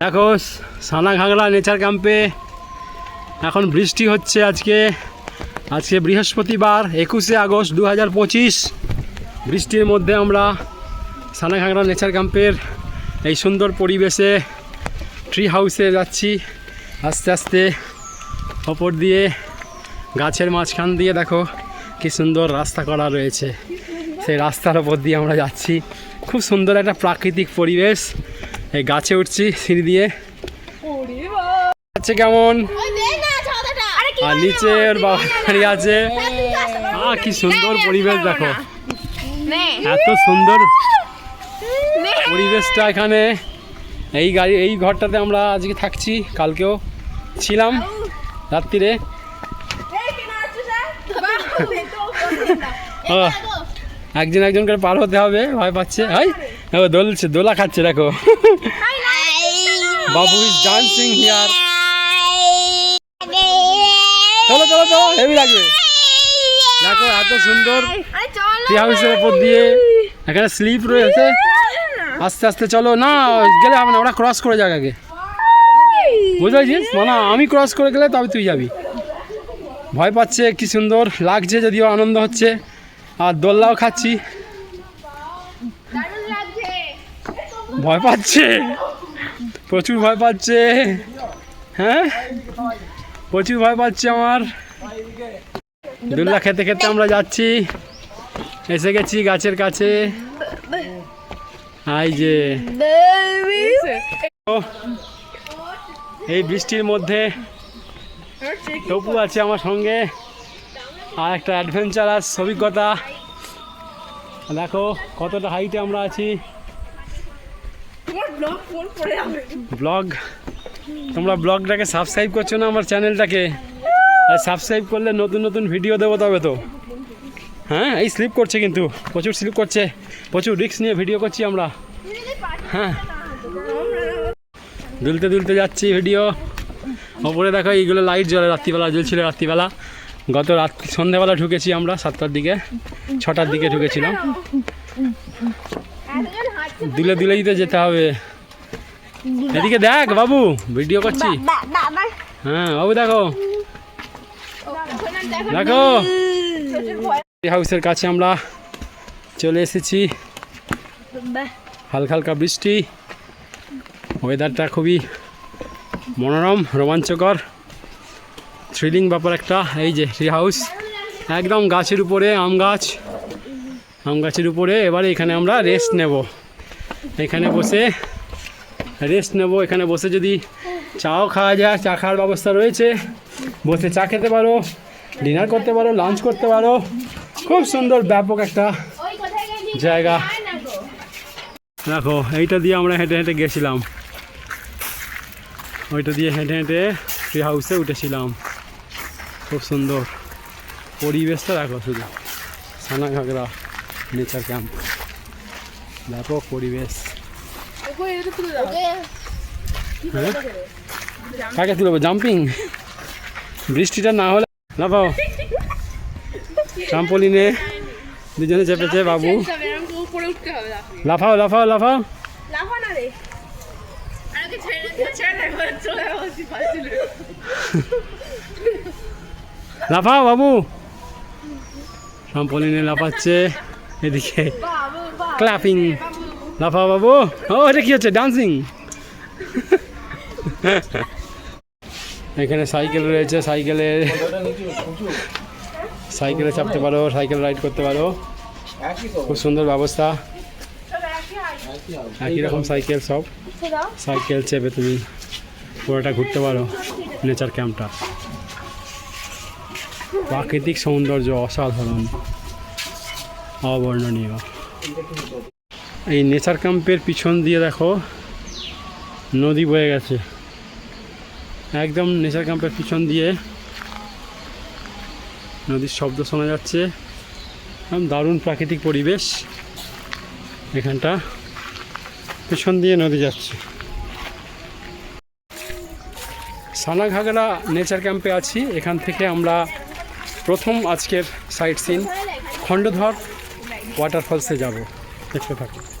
দেখো, সানাঘাগড়া নেচার ক্যাম্পে এখন বৃষ্টি হচ্ছে আজকে। আজকে বৃহস্পতিবার, একুশে আগস্ট দু হাজার পঁচিশ। বৃষ্টির মধ্যে আমরা সানা সানাঘাগড়া নেচার ক্যাম্পের এই সুন্দর পরিবেশে ট্রি হাউসে যাচ্ছি। আস্তে আস্তে ওপর দিয়ে, গাছের মাঝখান দিয়ে দেখো কি সুন্দর রাস্তা করা রয়েছে। সেই রাস্তার ওপর দিয়ে আমরা যাচ্ছি। খুব সুন্দর একটা প্রাকৃতিক পরিবেশ। এই গাছে উঠছি সিঁড়ি দিয়ে। আছে কেমন? আর নিচে ওর বাবা দাঁড়িয়ে আছে। আহ কি সুন্দর পরিবেশ দেখো। এত সুন্দর পরিবেশটা এখানে। এই গাড়ি এই ঘরটাতে আমরা আজকে থাকছি কালকেও ছিলাম রাত্রিরে একজন একজন করে পার হতে হবে, ভয় পাচ্ছে। হাই ও দোলছে, দোলা খাচ্ছে, দেখো। বাবু ইজ ডান্সিং হিয়ার চলো চলো চলো হেভি লাগবে। দেখো, এত সুন্দর ট্রি হাউসের ওপর দিয়ে। এখানে স্লিপ রয়েছে। আস্তে আস্তে চলো, না, গেলে হবে না, ওরা ক্রস করে যাক আগে। বুঝতে মানে আমি ক্রস করে গেলে তবে তুই যাবি। ভয় পাচ্ছে, কি সুন্দর লাগছে, যদিও আনন্দ হচ্ছে। আর দোল্লাও খাচ্ছি। ভয় পাচ্ছে। প্রচুর ভয় পাচ্ছে। হ্যাঁ? প্রচুর ভয় পাচ্ছে আমার। দোল্লা খেতে খেতে আমরা যাচ্ছি। এসে গেছি গাছের কাছে। আই যে। এই বৃষ্টির মধ্যে টপু আছে আমার সঙ্গে। আর একটা অ্যাডভেঞ্চারাস অভিজ্ঞতা। দেখো কতটা হাইটে আমরা আছি। ব্লগ তোমরা ব্লগটাকে সাবস্ক্রাইব করছ না আমার চ্যানেলটাকে আর সাবস্ক্রাইব করলে নতুন নতুন ভিডিও দেবো তবে তো। হ্যাঁ এই স্লিপ করছে কিন্তু। প্রচুর স্লিপ করছে। প্রচুর রিস্ক নিয়ে ভিডিও করছি আমরা। হ্যাঁ। দুলতে দুলতে যাচ্ছি ভিডিও ওপরে দেখো এইগুলো লাইট জ্বলে রাত্রিবেলা জ্বলছিল রাত্রিবেলা। গত রাত সন্ধ্যাবেলা ঢুকেছি আমরা সাতটার দিকে, ছটার দিকে ঢুকেছিলাম। দুলে দুলেই তো যেতে হবে। এদিকে দেখ বাবু, ভিডিও করছি। হ্যাঁ বাবু দেখো। দেখো। হাউসের কাছে আমরা চলে এসেছি। হালকা হালকা বৃষ্টি। ওয়েদারটা খুবই মনোরম, রোমাঞ্চকর। থ্রিলিং ব্যাপার একটা, এই যে ট্রি হাউস একদম গাছের উপরে আম গাছ, আম গাছের উপরে, এবারে এখানে আমরা রেস্ট নেব। এখানে বসে রেস্ট নেব, এখানে বসে যদি চাও খাওয়া যায়, চা খাওয়ার ব্যবস্থা রয়েছে। বসে চা খেতে পারো ডিনার করতে পারো লাঞ্চ করতে পারো। খুব সুন্দর, ব্যাপক একটা জায়গা। দেখো, এইটা দিয়ে আমরা হেঁটে হেঁটে গেছিলাম। ওইটা দিয়ে হেঁটে হেঁটে ট্রি হাউসে উঠেছিলাম। খুব সুন্দর পরিবেশটা দেখো শুধু। Sana Ghagra nature camp. ব্যাপক পরিবেশ। হ্যাঁ? কাকে তুলবো জাম্পিং? বৃষ্টিটা না হলে না পাও ট্রাম্পলিনে দুজনে চেপেছে বাবু। উপরে উঠতে হবে লাফিয়ে লাফাও লাফাও লাফাও। লাফাও বাবু। ট্রাম্পলিনে লাফাচ্ছে। এদিকে ক্লাপিং লাফাও বাবু। ও এটা কি হচ্ছে? ডান্সিং এখানে সাইকেল রয়েছে সাইকেলে সাইকেলে চাপতে পারো সাইকেল রাইড করতে পারো। খুব সুন্দর ব্যবস্থা। একই রকম সাইকেল সব। সাইকেল চেপে তুমি পুরোটা ঘুরতে পারো নেচার ক্যাম্পটা প্রাকৃতিক সৌন্দর্য অসাধারণ, অবর্ণনীয়। এই নেচার ক্যাম্পের পিছন দিয়ে দেখো, নদী বয়ে গেছে। একদম নেচার ক্যাম্পের পিছন দিয়ে নদীর শব্দ শোনা যাচ্ছে। দারুণ প্রাকৃতিক পরিবেশ এখানটা। পিছন দিয়ে নদী যাচ্ছে। সানাঘাগরা নেচার ক্যাম্পে আছি। এখান থেকে আমরা প্রথম আজকের সাইট সিন খণ্ডধর ওয়াটারফলসে যাব। দেখতে থাকুন।